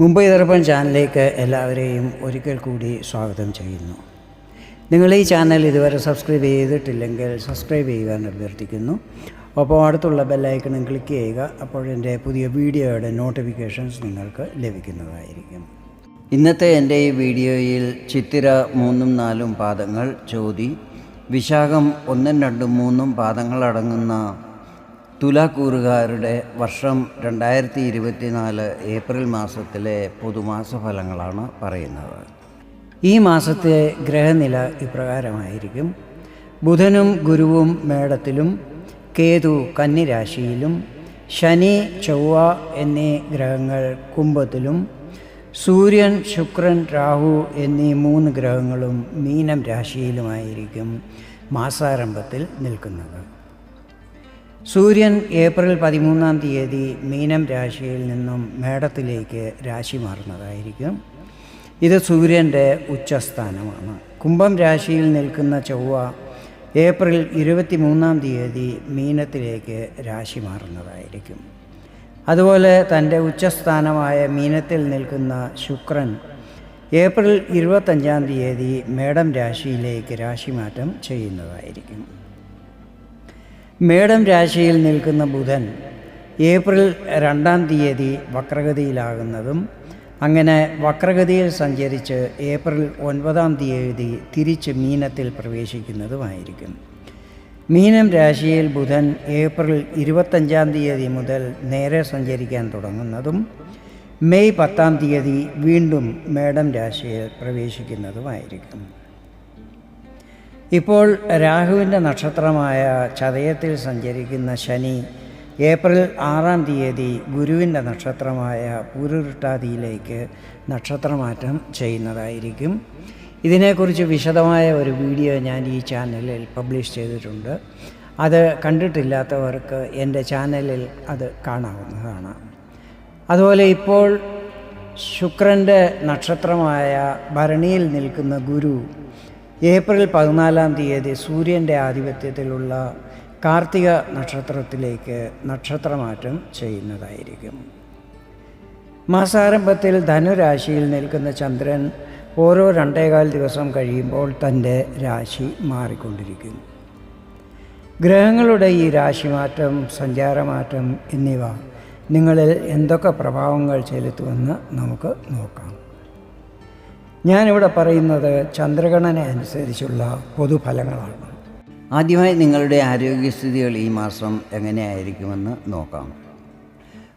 മുംബൈ ദർപ്പൺ ചാനലിലേക്ക് എല്ലാവരെയും ഒരിക്കൽ കൂടി സ്വാഗതം ചെയ്യുന്നു. നിങ്ങൾ ഈ ചാനൽ ഇതുവരെ സബ്സ്ക്രൈബ് ചെയ്തിട്ടില്ലെങ്കിൽ സബ്സ്ക്രൈബ് ചെയ്യുവാൻ അഭ്യർത്ഥിക്കുന്നു. അപ്പോൾ അടുത്തുള്ള ബെല്ലൈക്കണും ക്ലിക്ക് ചെയ്യുക അപ്പോൾ എന്റെ പുതിയ വീഡിയോയുടെ നോട്ടിഫിക്കേഷൻസ് നിങ്ങൾക്ക് ലഭിക്കുന്നതായിരിക്കും. ഇന്നത്തെ എന്റെ ഈ വീഡിയോയിൽ ചിത്തിര മൂന്നും നാലും പാദങ്ങൾ ചോതി വിശാഖം ഒന്നും രണ്ടും മൂന്നും പാദങ്ങൾ അടങ്ങുന്ന തുലാക്കൂറുകാരുടെ വർഷം രണ്ടായിരത്തി ഇരുപത്തിനാല് ഏപ്രിൽ മാസത്തിലെ പൊതുമാസ ഫലങ്ങളാണ് പറയുന്നത്. ഈ മാസത്തെ ഗ്രഹനില ഇപ്രകാരമായിരിക്കും. ബുധനും ഗുരുവും മേടത്തിലും കേതു കന്നിരാശിയിലും ശനി ചൊവ്വ എന്നീ ഗ്രഹങ്ങൾ കുംഭത്തിലും സൂര്യൻ ശുക്രൻ രാഹു എന്നീ മൂന്ന് ഗ്രഹങ്ങളും മീനം രാശിയിലുമായിരിക്കും മാസാരംഭത്തിൽ നിൽക്കുന്നത്. സൂര്യൻ ഏപ്രിൽ പതിമൂന്നാം തീയതി മീനം രാശിയിൽ നിന്നും മേടത്തിലേക്ക് രാശി മാറുന്നതായിരിക്കും. ഇത് സൂര്യന്റെ ഉച്ചസ്ഥാനമാണ്. കുംഭം രാശിയിൽ നിൽക്കുന്ന ചൊവ്വ ഏപ്രിൽ ഇരുപത്തി മൂന്നാം തീയതി മീനത്തിലേക്ക് രാശി മാറുന്നതായിരിക്കും. അതുപോലെ തന്റെ ഉച്ചസ്ഥാനമായ മീനത്തിൽ നിൽക്കുന്ന ശുക്രൻ ഏപ്രിൽ ഇരുപത്തഞ്ചാം തീയതി മേടം രാശിയിലേക്ക് രാശിമാറ്റം ചെയ്യുന്നതായിരിക്കും. മേടം രാശിയിൽ നിൽക്കുന്ന ബുധൻ ഏപ്രിൽ രണ്ടാം തീയതി വക്രഗതിയിലാകുന്നതും അങ്ങനെ വക്രഗതിയിൽ സഞ്ചരിച്ച് ഏപ്രിൽ ഒൻപതാം തീയതി തിരിച്ച് മീനത്തിൽ പ്രവേശിക്കുന്നതുമായിരിക്കും. മീനം രാശിയിൽ ബുധൻ ഏപ്രിൽ ഇരുപത്തഞ്ചാം തീയതി മുതൽ നേരെ സഞ്ചരിക്കാൻ തുടങ്ങുന്നതും മെയ് പത്താം തീയതി വീണ്ടും മേടം രാശിയിൽ പ്രവേശിക്കുന്നതുമായിരിക്കും. ഇപ്പോൾ രാഹുവിന്റെ നക്ഷത്രമായ ചതയത്തിൽ സഞ്ചരിക്കുന്ന ശനി ഏപ്രിൽ ആറാം തീയതി ഗുരുവിന്റെ നക്ഷത്രമായ പൂരുരുട്ടാതിയിലേക്ക് നക്ഷത്രമാറ്റം ചെയ്യുന്നതായിരിക്കും. ഇതിനെക്കുറിച്ച് വിശദമായ ഒരു വീഡിയോ ഞാൻ ഈ ചാനലിൽ പബ്ലിഷ് ചെയ്തിട്ടുണ്ട്. അത് കണ്ടിട്ടില്ലാത്തവർക്ക് എന്റെ ചാനലിൽ അത് കാണാവുന്നതാണ്. അതുപോലെ ഇപ്പോൾ ശുക്രന്റെ നക്ഷത്രമായ ഭരണിയിൽ നിൽക്കുന്ന ഗുരു ഏപ്രിൽ പതിനാലാം തീയതി സൂര്യന്റെ ആധിപത്യത്തിലുള്ള കാർത്തിക നക്ഷത്രത്തിലേക്ക് നക്ഷത്രമാറ്റം ചെയ്യുന്നതായിരിക്കും. മാസാരംഭത്തിൽ ധനുരാശിയിൽ നിൽക്കുന്ന ചന്ദ്രൻ ഓരോ രണ്ടേകാൽ ദിവസം കഴിയുമ്പോൾ തന്റെ രാശി മാറിക്കൊണ്ടിരിക്കും. ഗ്രഹങ്ങളുടെ ഈ രാശിമാറ്റം സഞ്ചാരമാറ്റം എന്നിവ നിങ്ങളിൽ എന്തൊക്കെ പ്രഭാവങ്ങൾ ചെലുത്തുമെന്ന് നമുക്ക് നോക്കാം. ഞാനിവിടെ പറയുന്നത് ചന്ദ്രഗണന അനുസരിച്ചുള്ള പൊതുഫലങ്ങളാണ്. ആദ്യമായി നിങ്ങളുടെ ആരോഗ്യസ്ഥിതികൾ ഈ മാസം എങ്ങനെയായിരിക്കുമെന്ന് നോക്കാം.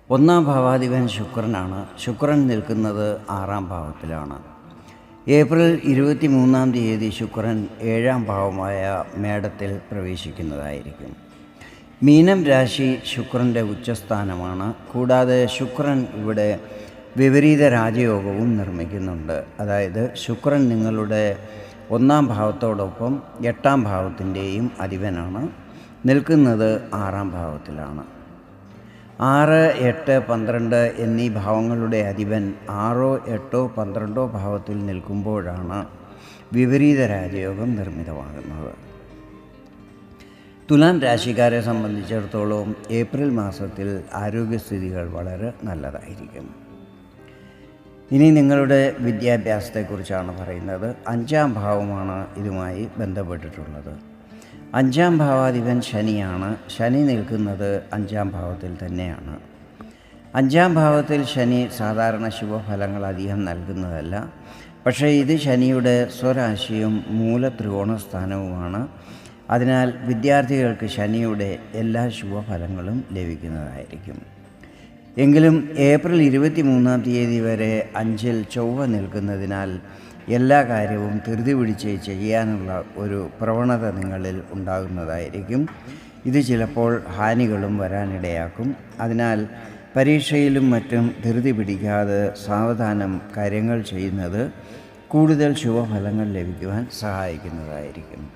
ഒന്നാം ഭാവാധിപൻ ശുക്രനാണ്. ശുക്രൻ നിൽക്കുന്നത് ആറാം ഭാവത്തിലാണ്. ഏപ്രിൽ ഇരുപത്തി മൂന്നാം തീയതി ശുക്രൻ ഏഴാം ഭാവമായ മേടത്തിൽ പ്രവേശിക്കുന്നതായിരിക്കും. മീനം രാശി ശുക്രന്റെ ഉച്ചസ്ഥാനമാണ്. കൂടാതെ ശുക്രൻ ഇവിടെ വിപരീത രാജയോഗവും നിർമ്മിക്കുന്നുണ്ട്. അതായത് ശുക്രൻ നിങ്ങളുടെ ഒന്നാം ഭാവത്തോടൊപ്പം എട്ടാം ഭാവത്തിന്റെയും അധിപനാണ്. നിൽക്കുന്നത് ആറാം ഭാവത്തിലാണ്. ആറ് എട്ട് പന്ത്രണ്ട് എന്നീ ഭാവങ്ങളുടെ അധിപൻ ആറോ എട്ടോ പന്ത്രണ്ടോ ഭാവത്തിൽ നിൽക്കുമ്പോഴാണ് വിപരീത രാജയോഗം നിർമ്മിതമാകുന്നത്. തുലാം രാശിക്കാരെ സംബന്ധിച്ചിടത്തോളം ഏപ്രിൽ മാസത്തിൽ ആരോഗ്യസ്ഥിതികൾ വളരെ നല്ലതായിരിക്കും. ഇനി നിങ്ങളുടെ വിദ്യാഭ്യാസത്തെക്കുറിച്ചാണ് പറയുന്നത്. അഞ്ചാം ഭാവമാണ് ഇതുമായി ബന്ധപ്പെട്ടിട്ടുള്ളത്. അഞ്ചാം ഭാവാധിപൻ ശനിയാണ്. ശനി നിൽക്കുന്നത് അഞ്ചാം ഭാവത്തിൽ തന്നെയാണ്. അഞ്ചാം ഭാവത്തിൽ ശനി സാധാരണ ശുഭഫലങ്ങൾ അധികം നൽകുന്നതല്ല. പക്ഷേ ഇത് ശനിയുടെ സ്വരാശിയും മൂല ത്രികോണസ്ഥാനവുമാണ് അതിനാൽ വിദ്യാർത്ഥികൾക്ക് ശനിയുടെ എല്ലാ ശുഭഫലങ്ങളും ലഭിക്കുന്നതായിരിക്കും. എങ്കിലും ഏപ്രിൽ ഇരുപത്തി മൂന്നാം തീയതി വരെ അഞ്ചിൽ ചൊവ്വ നിൽക്കുന്നതിനാൽ എല്ലാ കാര്യവും ധൃതി പിടിച്ച് ചെയ്യാനുള്ള ഒരു പ്രവണത നിങ്ങളിൽ ഉണ്ടാകുന്നതായിരിക്കും. ഇത് ചിലപ്പോൾ ഹാനികളും വരാനിടയാക്കും. അതിനാൽ പരീക്ഷയിലും മറ്റും ധൃതി പിടിക്കാതെ സാവധാനം കാര്യങ്ങൾ ചെയ്യുന്നത് കൂടുതൽ ശുഭഫലങ്ങൾ ലഭിക്കുവാൻ സഹായിക്കുന്നതായിരിക്കും.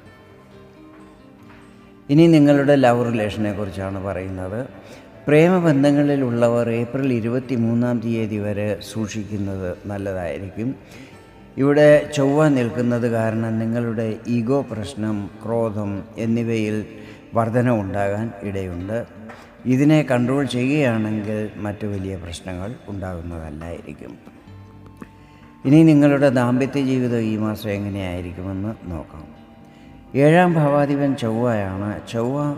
ഇനി നിങ്ങളുടെ ലവ് റിലേഷനെ കുറിച്ചാണ് പറയുന്നത്. പ്രേമബന്ധങ്ങളിലുള്ളവർ ഏപ്രിൽ ഇരുപത്തി മൂന്നാം തീയതി വരെ സൂക്ഷിക്കുന്നത് നല്ലതായിരിക്കും. ഇവിടെ ചൊവ്വ നിൽക്കുന്നത് കാരണം നിങ്ങളുടെ ഈഗോ പ്രശ്നം ക്രോധം എന്നിവയിൽ വർധന ഉണ്ടാകാൻ ഇടയുണ്ട്. ഇതിനെ കൺട്രോൾ ചെയ്യുകയാണെങ്കിൽ മറ്റു വലിയ പ്രശ്നങ്ങൾ ഉണ്ടാകുന്നതല്ലായിരിക്കും. ഇനി നിങ്ങളുടെ ദാമ്പത്യ ജീവിതം ഈ മാസം എങ്ങനെയായിരിക്കുമെന്ന് നോക്കാം. ഏഴാം ഭാവാധിപൻ ചൊവ്വയാണ്. ചൊവ്വ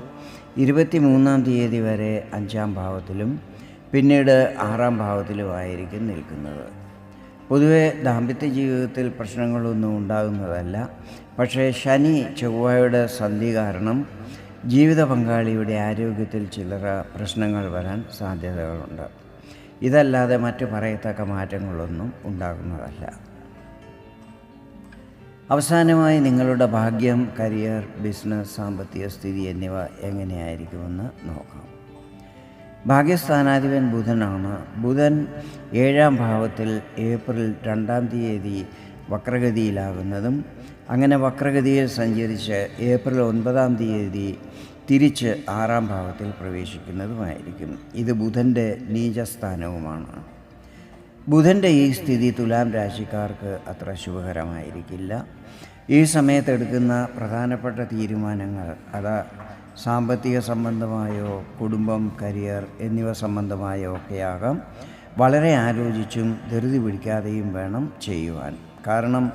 ഇരുപത്തി മൂന്നാം തീയതി വരെ അഞ്ചാം ഭാവത്തിലും പിന്നീട് ആറാം ഭാവത്തിലുമായിരിക്കും നിൽക്കുന്നത്. പൊതുവെ ദാമ്പത്യ ജീവിതത്തിൽ പ്രശ്നങ്ങളൊന്നും ഉണ്ടാകുന്നതല്ല. പക്ഷേ ശനി ചൊവ്വയുടെ സന്ധി കാരണം ജീവിത പങ്കാളിയുടെ ആരോഗ്യത്തിൽ ചില്ലറ പ്രശ്നങ്ങൾ വരാൻ സാധ്യതകളുണ്ട്. ഇതല്ലാതെ മറ്റു പറയത്തക്ക മാറ്റങ്ങളൊന്നും ഉണ്ടാകുന്നതല്ല. അവസാനമായി നിങ്ങളുടെ ഭാഗ്യം കരിയർ ബിസിനസ് സാമ്പത്തിക സ്ഥിതി എന്നിവ എങ്ങനെയായിരിക്കുമെന്ന് നോക്കാം. ഭാഗ്യസ്ഥാനാധിപൻ ബുധനാണ്. ബുധൻ ഏഴാം ഭാവത്തിൽ ഏപ്രിൽ രണ്ടാം തീയതി വക്രഗതിയിലാകുന്നതും അങ്ങനെ വക്രഗതിയിൽ സഞ്ചരിച്ച് ഏപ്രിൽ ഒൻപതാം തീയതി തിരിച്ച് ആറാം ഭാവത്തിൽ പ്രവേശിക്കുന്നതുമായിരിക്കും. ഇത് ബുധന്റെ നീചസ്ഥാനവുമാണ്. ബുധന്റെ ഈ സ്ഥിതി തുലാം രാശിക്കാർക്ക് അത്ര ശുഭകരമായിരിക്കില്ല. ഈ സമയത്തെടുക്കുന്ന പ്രധാനപ്പെട്ട തീരുമാനങ്ങൾ അത് സാമ്പത്തിക സംബന്ധമായോ കുടുംബം കരിയർ എന്നിവ സംബന്ധമായോ ഒക്കെയാകാം. വളരെ ആലോചിച്ചും ധൃതി പിടിക്കാതെയും വേണം ചെയ്യുവാൻ. കാരണം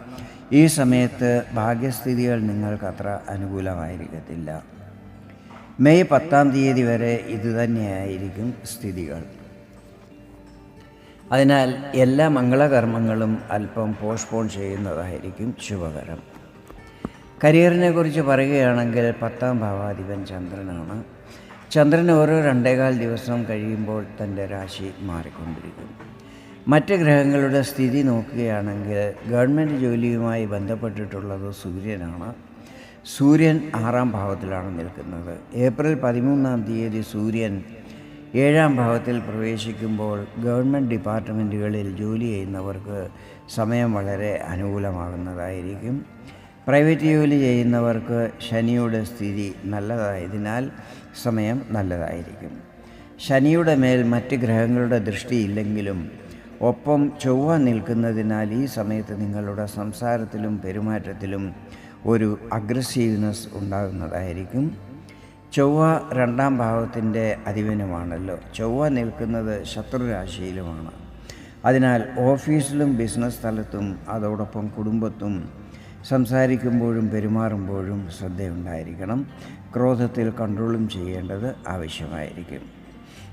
ഈ സമയത്ത് ഭാഗ്യസ്ഥിതികൾ നിങ്ങൾക്കത്ര അനുകൂലമായിരിക്കത്തില്ല. മെയ് പത്താം തീയതി വരെ ഇതുതന്നെയായിരിക്കും സ്ഥിതികൾ. അതിനാൽ എല്ലാ മംഗളകർമ്മങ്ങളും അല്പം പോസ്റ്റ്പോൺ ചെയ്യുന്നതായിരിക്കും ശുഭകരം. കരിയറിനെ കുറിച്ച് പറയുകയാണെങ്കിൽ പത്താം ഭാവാധിപൻ ചന്ദ്രനാണ്. ചന്ദ്രൻ ഓരോ രണ്ടേകാൽ ദിവസം കഴിയുമ്പോൾ തന്റെ രാശി മാറിക്കൊണ്ടിരിക്കും. മറ്റ് ഗ്രഹങ്ങളുടെ സ്ഥിതി നോക്കുകയാണെങ്കിൽ ഗവൺമെന്റ് ജോലിയുമായി ബന്ധപ്പെട്ടിട്ടുള്ളത് സൂര്യനാണ്. സൂര്യൻ ആറാം ഭാവത്തിലാണ് നിൽക്കുന്നത്. ഏപ്രിൽ പതിമൂന്നാം തീയതി സൂര്യൻ ഏഴാം ഭാവത്തിൽ പ്രവേശിക്കുമ്പോൾ ഗവൺമെന്റ് ഡിപ്പാർട്ട്മെന്റുകളിൽ ജോലി ചെയ്യുന്നവർക്ക് സമയം വളരെ അനുകൂലമാകുന്നതായിരിക്കും. പ്രൈവറ്റ് ജോലി ചെയ്യുന്നവർക്ക് ശനിയുടെ സ്ഥിതി നല്ലതായതിനാൽ സമയം നല്ലതായിരിക്കും. ശനിയുടെ മേൽ മറ്റ് ഗ്രഹങ്ങളുടെ ദൃഷ്ടിയില്ലെങ്കിലും ഒപ്പം ചൊവ്വ നിൽക്കുന്നതിനാൽ ഈ സമയത്ത് നിങ്ങളുടെ സംസാരത്തിലും പെരുമാറ്റത്തിലും ഒരു അഗ്രസീവ്നെസ് ഉണ്ടാകുന്നതായിരിക്കും. ചൊവ്വ രണ്ടാം ഭാവത്തിന്റെ അധിപനുമാണല്ലോ. ചൊവ്വ നിൽക്കുന്നത് ശത്രുരാശിയിലുമാണ്. അതിനാൽ ഓഫീസിലും ബിസിനസ് സ്ഥലത്തും അതോടൊപ്പം കുടുംബത്തും സംസാരിക്കുമ്പോഴും പെരുമാറുമ്പോഴും ശ്രദ്ധയുണ്ടായിരിക്കണം. ക്രോധത്തിൽ കൺട്രോളും ചെയ്യേണ്ടത് ആവശ്യമായിരിക്കും.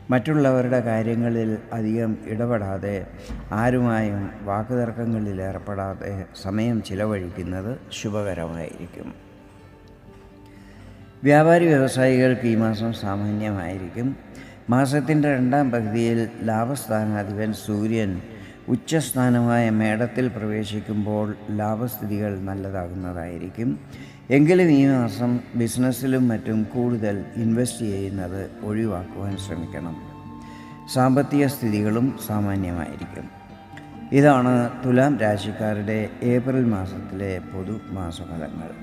മറ്റുള്ളവരുടെ കാര്യങ്ങളിൽ അധികം ഇടപെടാതെ ആരുമായും വാക്കുതർക്കങ്ങളിൽ ഏർപ്പെടാതെ സമയം ചിലവഴിക്കുന്നത് ശുഭകരമായിരിക്കും. വ്യാപാരി വ്യവസായികൾക്ക് ഈ മാസം സാമാന്യമായിരിക്കും. മാസത്തിന്റെ രണ്ടാം പകുതിയിൽ ലാഭസ്ഥാനാധിപൻ സൂര്യൻ ഉച്ചസ്ഥാനമായ മേടത്തിൽ പ്രവേശിക്കുമ്പോൾ ലാഭസ്ഥിതികൾ നല്ലതാകുന്നതായിരിക്കും. എങ്കിലും ഈ മാസം ബിസിനസ്സിലും മറ്റും കൂടുതൽ ഇൻവെസ്റ്റ് ചെയ്യുന്നത് ഒഴിവാക്കുവാൻ ശ്രമിക്കണം. സാമ്പത്തിക സ്ഥിതികളും സാമാന്യമായിരിക്കും. ഇതാണ് തുലാം രാശിക്കാരുടെ ഏപ്രിൽ മാസത്തിലെ പൊതു മാസഫലങ്ങൾ